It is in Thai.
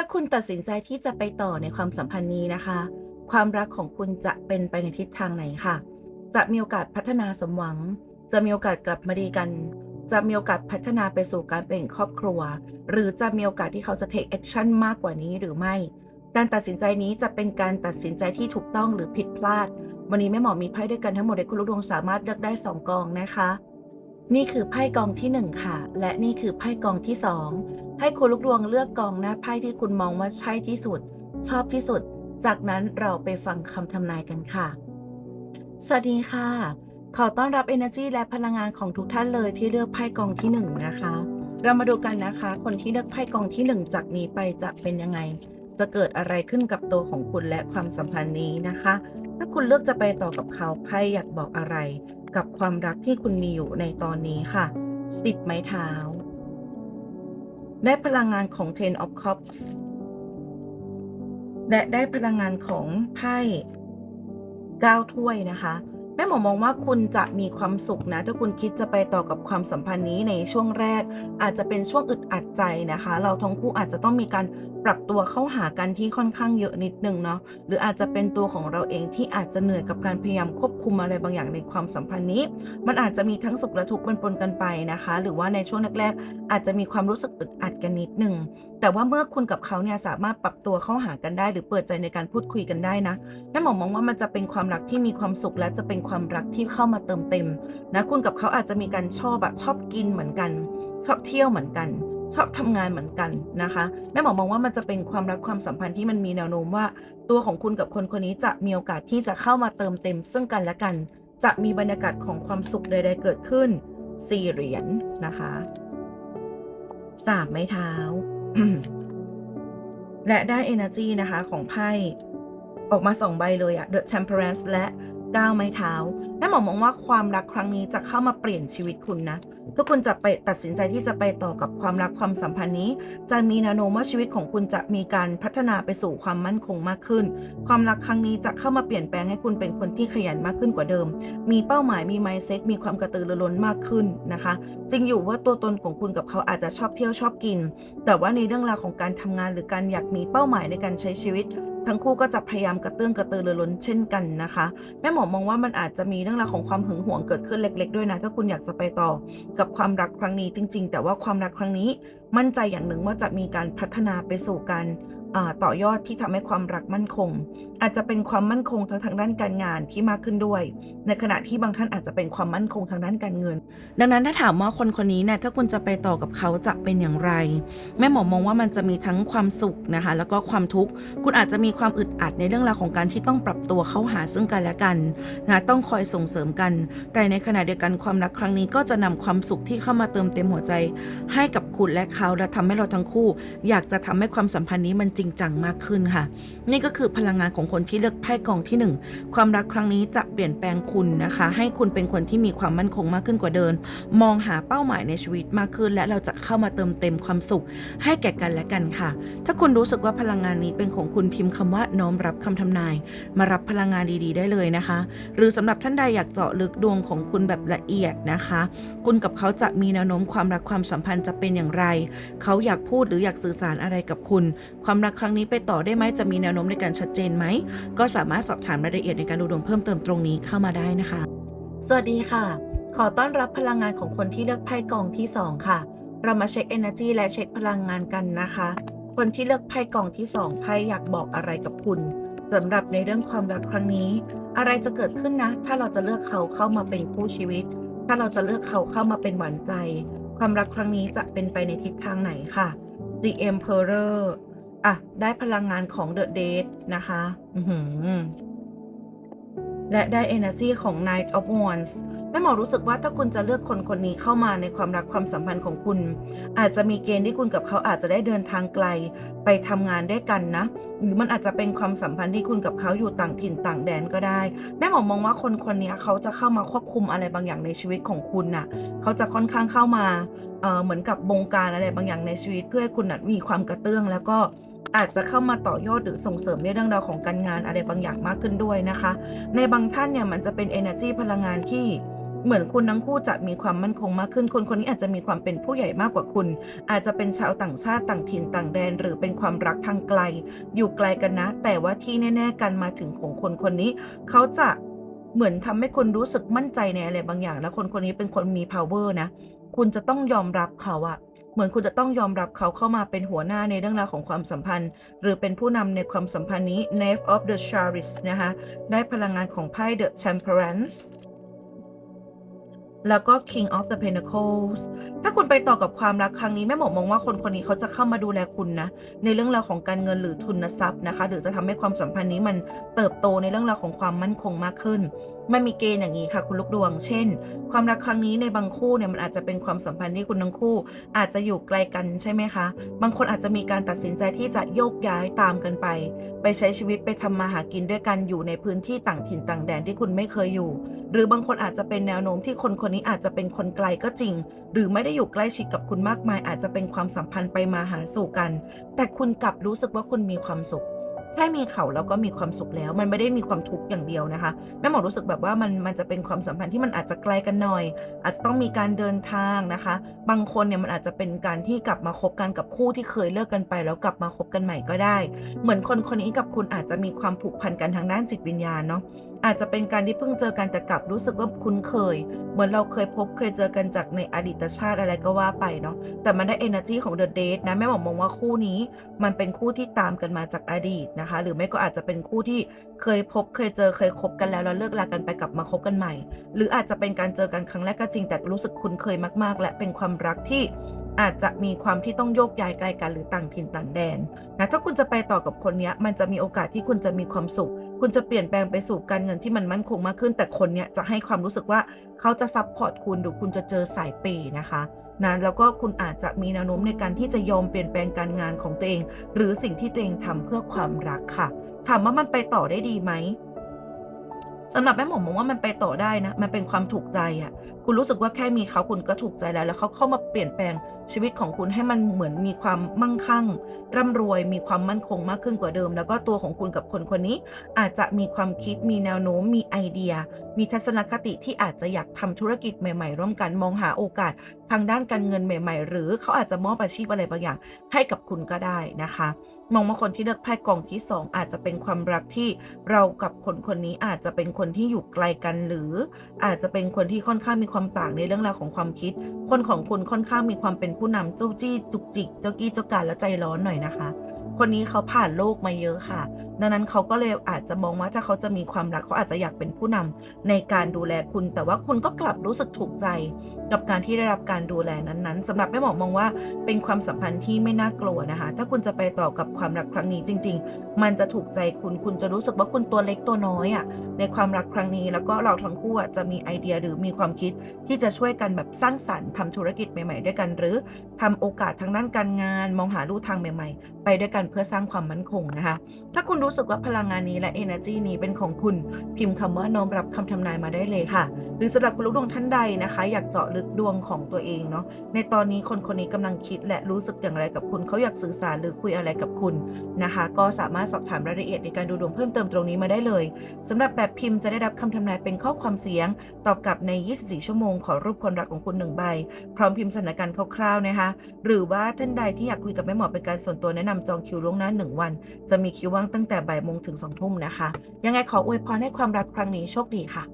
ถ้าคุณตัดสินใจที่จะไปต่อในความสัมพันธ์นี้นะคะ ความรักของคุณจะเป็นไปในทิศทางไหนค่ะ จะมีโอกาสพัฒนาสมหวัง จะมีโอกาสกลับมาดีกัน จะมีโอกาสพัฒนาไปสู่การเป็นครอบครัว หรือจะมีโอกาสที่เขาจะ take action มากกว่านี้หรือไม่ การตัดสินใจนี้จะเป็นการตัดสินใจที่ถูกต้องหรือผิดพลาด วันนี้แม่หมอมีไพ่ด้วยกันทั้งหมดในคุณลูกดวงสามารถเลือกได้ 2 กองนะคะ นี่คือไพ่กองทีหนึ่1ค่ะ และนี่คือไพ่กองที่ 2 ให้คุณลูกดวงเลือกกองหน้าไพ่ที่คุณมองว่าใช่ที่สุด ชอบที่สุด จากนั้นเราไปฟังคำทำนายกันค่ะ สวัสดีค่ะ ขอต้อนรับ Energy และพลังงานของทุกท่านเลยที่เลือกไพ่กองที่ 1 นะคะ เรามาดูกันนะคะ คนที่เลือกไพ่กองที่ 1 จากนี้ไปจะเป็นยังไง จะเกิดอะไรขึ้นกับตัวของคุณและความสัมพันธ์นี้นะคะ ถ้าคุณเลือกจะไปต่อกับเขาไพ่อยากบอกอะไร กับความรักที่คุณมีอยู่ในตอนนี้ค่ะสิบไม้เท้า ได้พลังงานของ Ten of Cups และได้พลังงานของไพ่เก้าถ้วยนะคะ แม่หมอมองว่าคุณจะมีความสุขนะ ถ้าคุณคิดจะไปต่อกับความสัมพันธ์นี้ในช่วงแรก อาจจะเป็นช่วงอึดอัดใจนะคะ เราทั้งคู่อาจจะต้องมีการปรับตัวเข้าหากันที่ค่อนข้างเยอะนิดนึงเนาะหรืออาจจะเป็นตัวของเราเองที่อาจจะเหนื่อยกับการพยายามควบคุมอะไรบางอย่างในความสัมพันธ์นี้ มันอาจจะมีทั้งสุขและทุกข์ปนๆกันไปนะคะ หรือว่าในช่วงแรกๆอาจจะมีความรู้สึกอึดอัดกันนิดนึงแต่ว่าเมื่อคุณกับเขาเนี่ยสามารถปรับตัวเข้าหากันได้ หรือเปิดใจในการพูดคุยกันได้นะแม่หมอมองว่ามันจะเป็นความรักที่มีความสุขและจะเป็นความรักที่เข้ามาเติมเต็มนะคุณกับเขาอาจจะมีการชอบแบบชอบกินเหมือนกัน ชอบเที่ยวเหมือนกัน ชอบทำงานเหมือนกันนะคะแม่หมอมองว่ามันจะเป็นความรักความสัมพันธ์ที่มันมีแนวโน้มว่า ตัวของคุณกับคนคนนี้จะมีโอกาสที่จะเข้ามาเติมเต็ม ซึ่งกันและกัน จะมีบรรยากาศของความสุขใด ๆ เกิดขึ้นสี่เหรียญนะคะสามไม้เท้า และได้ energy นะคะ ของไพ่ออกมาสองใบเลยอะ The Temperance และ ก้าวไม้เท้าแม่หมอมองว่าความรักครั้งนี้จะเข้ามาเปลี่ยนชีวิตคุณนะ ทุกคนจะไปตัดสินใจที่จะไปต่อกับความรักความสัมพันธ์นี้ จะมีแนวโน้มว่าชีวิตของคุณจะมีการพัฒนาไปสู่ความมั่นคงมากขึ้น ความรักครั้งนี้จะเข้ามาเปลี่ยนแปลงให้คุณเป็นคนที่ขยันมากขึ้นกว่าเดิม มีเป้าหมายมี mindset มีความกระตือรือร้นมากขึ้นนะคะจริงอยู่ว่าตัวตนของคุณกับเขาอาจจะชอบเที่ยวชอบกิน แต่ว่าในเรื่องราวของการทำงานหรือการอยากมีเป้าหมายในการใช้ชีวิต ทั้งคู่ก็จะพยายามกระเตื้องกระตือรือร้นเช่นกันนะคะ แม่หมอมองว่ามันอาจจะมีเรื่องราวของความหึงหวงเกิดขึ้นเล็ก ๆ ด้วยนะ ถ้าคุณอยากจะไปต่อกับความรักครั้งนี้จริง ๆ แต่ว่าความรักครั้งนี้มั่นใจอย่างหนึ่งว่าจะมีการพัฒนาไปสู่การ ต่อยอดที่ทำให้ความรักมั่นคง อาจจะเป็นความมั่นคงทางทางด้านการงานที่มากขึ้นด้วย ในขณะที่บางท่านอาจจะเป็นความมั่นคงทางด้านการเงิน ดังนั้นถ้าถามว่าคนคนนี้เนี่ยถ้าคุณจะไปต่อกับเขาจะเป็นอย่างไร แม่หมอมองว่ามันจะมีทั้งความสุขนะคะแล้วก็ความทุกข์คุณอาจจะมีความอึดอัดในเรื่องราวของการที่ต้องปรับตัวเข้าหาซึ่งกันและกันนะต้องคอยส่งเสริมกัน แต่ในขณะเดียวกันความรักครั้งนี้ก็จะนำความสุขที่เข้ามาเติมเต็มหัวใจ ให้กับคุณและเขาและทำให้เราทั้งคู่ อยากจะทำให้ความสัมพันธ์นี้มันจริงจังมากขึ้นค่ะ นี่ก็คือพลังงานของคนที่เลือกไพ่กองที่หนึ่งความรักครั้งนี้จะเปลี่ยนแปลงคุณนะคะ ให้คุณเป็นคนที่มีความมั่นคงมากขึ้นกว่าเดิมมองหาเป้าหมายในชีวิตมากขึ้น และเราจะเข้ามาเติมเต็มความสุข ให้แก่กันและกันค่ะ ถ้าคุณรู้สึกว่าพลังงานนี้เป็นของคุณพิมพ์คำว่าน้อมรับคำทำนาย มารับพลังงานดีๆ ได้เลยนะคะ หรือสำหรับท่านใดอยากเจาะลึกดวงของคุณแบบละเอียดนะคะ คุณกับเขาจะมีแนวโน้มความรักความสัมพันธ์จะเป็นอย่างไร เขาอยากพูดหรืออยากสื่อสารอะไรกับคุณ ความรักครั้งนี้ไปต่อได้ไหมจะมีแนวโน้มในการชัดเจนไหม ก็สามารถสอบถามรายละเอียดในการดูดวงเพิ่มเติมตรงนี้เข้ามาได้นะคะ สวัสดีค่ะ ขอต้อนรับพลังงานของคนที่เลือกไพ่กองที่ 2 ค่ะ เรามาเช็ค energy และเช็คพลังงานกันนะคะ คนที่เลือกไพ่กองที่2ไพ่อยากบอกอะไรกับคุณสำหรับในเรื่องความรักครั้งนี้ อะไรจะเกิดขึ้นนะ ถ้าเราจะเลือกเขาเข้ามาเป็นคู่ชีวิต ถ้าเราจะเลือกเขาเข้ามาเป็นหวานใจ ความรักครั้งนี้จะเป็นไปในทิศทางไหนค่ะ The Emperor อะ ได้พลังงานของ The Date นะคะและได้ energy ของ Knight of Wands แม่หมอรู้สึกว่าถ้าคุณจะเลือกคนคนนี้เข้ามาในความรักความสัมพันธ์ของคุณ อาจจะมีเกณฑ์ที่คุณกับเขาอาจจะได้เดินทางไกลไปทำงานด้วยกันนะ หรือมันอาจจะเป็นความสัมพันธ์ที่คุณกับเขาอยู่ต่างถิ่นต่างแดนก็ได้ แม่หมอมองว่าคนคนนี้เขาจะเข้ามาควบคุมอะไรบางอย่างในชีวิตของคุณน่ะ เขาจะค่อนข้างเข้ามาเเหมือนกับบงการอะไรบางอย่างในชีวิต เพื่อให้คุณนะมีความกระเตื้องแล้วก็ อาจจะเข้ามาต่อยอดหรือส่งเสริมในเรื่องราวของการงานอะไรบางอย่างมากขึ้นด้วยนะคะ ในบางท่านเนี่ยมันจะเป็น energy พลังงานที่เหมือนคุณทั้งคู่จะมีความมั่นคงมากขึ้น คนคนนี้อาจจะมีความเป็นผู้ใหญ่มากกว่าคุณ อาจจะเป็นชาวต่างชาติต่างถิ่นต่างแดน หรือเป็นความรักทางไกล อยู่ไกลกันนะ แต่ว่าที่แน่ ๆ กันมาถึงของคนคนนี้ เขาจะเหมือนทำให้คุณรู้สึกมั่นใจในอะไรบางอย่าง แล้วคนคนนี้เป็นคนมี power นะ คุณจะต้องยอมรับเขาอะ เหมือนคุณจะต้องยอมรับเขาเข้ามาเป็นหัวหน้าในเรื่องราวของความสัมพันธ์ หรือเป็นผู้นำในความสัมพันธ์นี้ Knave of the Chariot นะคะได้พลังงานของไพ่ The Temperance แล้วก็ King of the Pentacles ถ้าคุณไปต่อกับความรักครั้งนี้แม่หมอมองว่าคนคนนี้เขาจะเข้ามาดูแลคุณนะ ในเรื่องราวของการเงินหรือทุนทรัพย์นะคะ หรือจะทำให้ความสัมพันธ์นี้มันเติบโตในเรื่องราวของความมั่นคงมากขึ้น มันมีเกณฑ์อย่างนี้ค่ะ คุณลูกดวง เช่น ความรักครั้งนี้ในบางคู่เนี่ยมันอาจจะเป็นความสัมพันธ์ที่คุณทั้งคู่ อาจจะอยู่ไกลกันใช่ไหมคะ บางคนอาจจะมีการตัดสินใจที่จะโยกย้ายตามกันไป ไปใช้ชีวิตไปทำมาหากินด้วยกันอยู่ในพื้นที่ต่างถิ่นต่างแดนที่คุณไม่เคยอยู่ หรือบางคนอาจจะเป็นแนวโน้มที่คนคนนี้อาจจะเป็นคนไกลก็จริง หรือไม่ได้อยู่ใกล้ชิดกับคุณมากมาย อาจจะเป็นความสัมพันธ์ไปมาหาสู่กัน แต่คุณกลับรู้สึกว่าคุณมีความสุข แค่มีเขาแล้วก็มีความสุขแล้ว มันไม่ได้มีความทุกข์อย่างเดียวนะคะแม่หมอรู้สึกแบบว่ามันมันจะเป็นความสัมพันธ์ที่มันอาจจะไกลกันหน่อย อาจจะต้องมีการเดินทางนะคะ บางคนเนี่ยมันอาจจะเป็นการที่กลับมาคบกันกับคู่ที่เคยเลิกกันไป แล้วกลับมาคบกันใหม่ก็ได้ เหมือนคนคนนี้กับคุณอาจจะมีความผูกพันกันทางด้านจิตวิญญาณเนาะ อาจจะเป็นการที่เพิ่งเจอกันแต่กลับรู้สึกว่าคุ้นเคย เหมือนเราเคยพบเคยเจอกันจากในอดีตชาติอะไรก็ว่าไปเนาะแต่มันได้ energy ของ the date นะแม่หมอมองว่าคู่นี้ มันเป็นคู่ที่ตามกันมาจากอดีตนะคะ หรือไม่ก็อาจจะเป็นคู่ที่เคยพบเคยเจอเคยคบกันแล้วแล้วเลิกลากันไปกลับมาคบกันใหม่ หรืออาจจะเป็นการเจอกันครั้งแรกก็จริงแต่รู้สึกคุ้นเคยมากๆ และเป็นความรักที่ อาจจะมีความที่ต้องโยกย้ายไกลกันหรือต่างถิ่นต่างแดนนะถ้าคุณจะไปต่อกับคนนี้มันจะมีโอกาสที่คุณจะมีความสุข คุณจะเปลี่ยนแปลงไปสู่การเงินที่มันมั่นคงมากขึ้น แต่คนนี้จะให้ความรู้สึกว่าเขาจะซับพอร์ตคุณหรือคุณจะเจอสายเปย์นะคะนะแล้วก็คุณอาจจะมีแนวโน้มในการที่จะยอมเปลี่ยนแปลงการงานของตัวเอง หรือสิ่งที่ตัวเองทำเพื่อความรักค่ะ ถามว่ามันไปต่อได้ดีไหม สำหรับแม่หมอมองว่ามันไปต่อได้นะ มันเป็นความถูกใจอะ่ะ คุณรู้สึกว่าแค่มีเขาคุณก็ถูกใจแล้ว แล้วเขาเข้ามาเปลี่ยนแปลงชีวิตของคุณให้มันเหมือนมีความมั่งคั่ง ร่ำรวย มีความมั่นคงมากขึ้นกว่าเดิม แล้วก็ตัวของคุณกับคนคนนี้ อาจจะมีความคิด มีแนวโน้ม มีไอเดีย มีทัศนคติที่อาจจะอยากทำธุรกิจใหม่ๆ ร่วมกัน มองหาโอกาสทางด้านการเงินใหม่ ๆ หรือเขาอาจจะมอบอาชีพอะไรบางอย่าง ให้กับคุณก็ได้นะคะมองว่าคนที่เลือกไพ่กองที่ 2 อาจจะเป็นความรักที่เรากับคนคนนี้อาจจะเป็นคนที่อยู่ไกลกันหรืออาจจะเป็นคนที่ค่อนข้างมีความต่างในเรื่องราวของความคิด คนของคุณค่อนข้างมีความเป็นผู้นำเจ้าจี้จุกจิก เจ้ากี้เจ้าการและใจร้อนหน่อยนะคะ คนนี้เขาผ่านโลกมาเยอะค่ะ ดังนั้นเขาก็เลยอาจจะมองว่าถ้าเขาจะมีความรักเขาอาจจะอยากเป็นผู้นำในการดูแลคุณ แต่ว่าคุณก็กลับรู้สึกถูกใจกับการที่ได้รับการดูแลนั้นๆสำหรับแม่หมอมองว่าเป็นความสัมพันธ์ที่ไม่น่ากลัวนะคะ ถ้าคุณจะไปต่อกับความรักครั้งนี้จริง ๆ มันจะถูกใจคุณคุณจะรู้สึกว่าคุณตัวเล็กตัวน้อยอะ่ะในความรักครั้งนี้ แล้วก็เราทั้งคู่อะจะมีไอเดียหรือมีความคิดที่จะช่วยกันแบบสร้างสรรค์ทำธุรกิจใหม่ ๆ ด้วยกัน หรือทำโอกาสทางด้านการงาน มองหาลู่ทางใหม่ ๆ ไปด้วยกันเพื่อสร้างความมั่นคงนะคะ ถ้าคุณรูู้สึกว่าพลังงานนี้และ energy นี้เป็นของคุณพิมพ์คำว่าน้อมรับคำทำนายมาได้เลยค่ะ หรือสำหรับคุณลูกดวงท่านใดนะคะ อยากเจาะลึกดวงของตัวเองเนาะในตอนนี้คนคนนี้กำลังคิดและรู้สึกอย่างไรกับคุณเขาอยากสื่อสารหรือคุยอะไรกับคุณนะคะ ก็สามารถสอบถามรายละเอียดในการดูดวงเพิ่มเติมตรงนี้มาได้เลยสำหรับแบบพิมพ์จะได้รับคำทำนายเป็นข้อความเสียง ตอบกลับใน 24 ชั่วโมง ขอรูปคนรักของคุณหนึ่งใบ พร้อมพิมพ์สถานการณ์คร่าวๆนะคะ หรือว่าท่านใดที่อยากคุยกับแม่หมอเป็นการส่วนตัวแนะนำจองคิวล่วงหน้า 1 วัน จะมีคิวว่างตั้งแต่บ่ายโมงถึง2ทุ่มนะคะ ยังไงขออวยพรให้ความรักครั้งนี้โชคดีค่ะ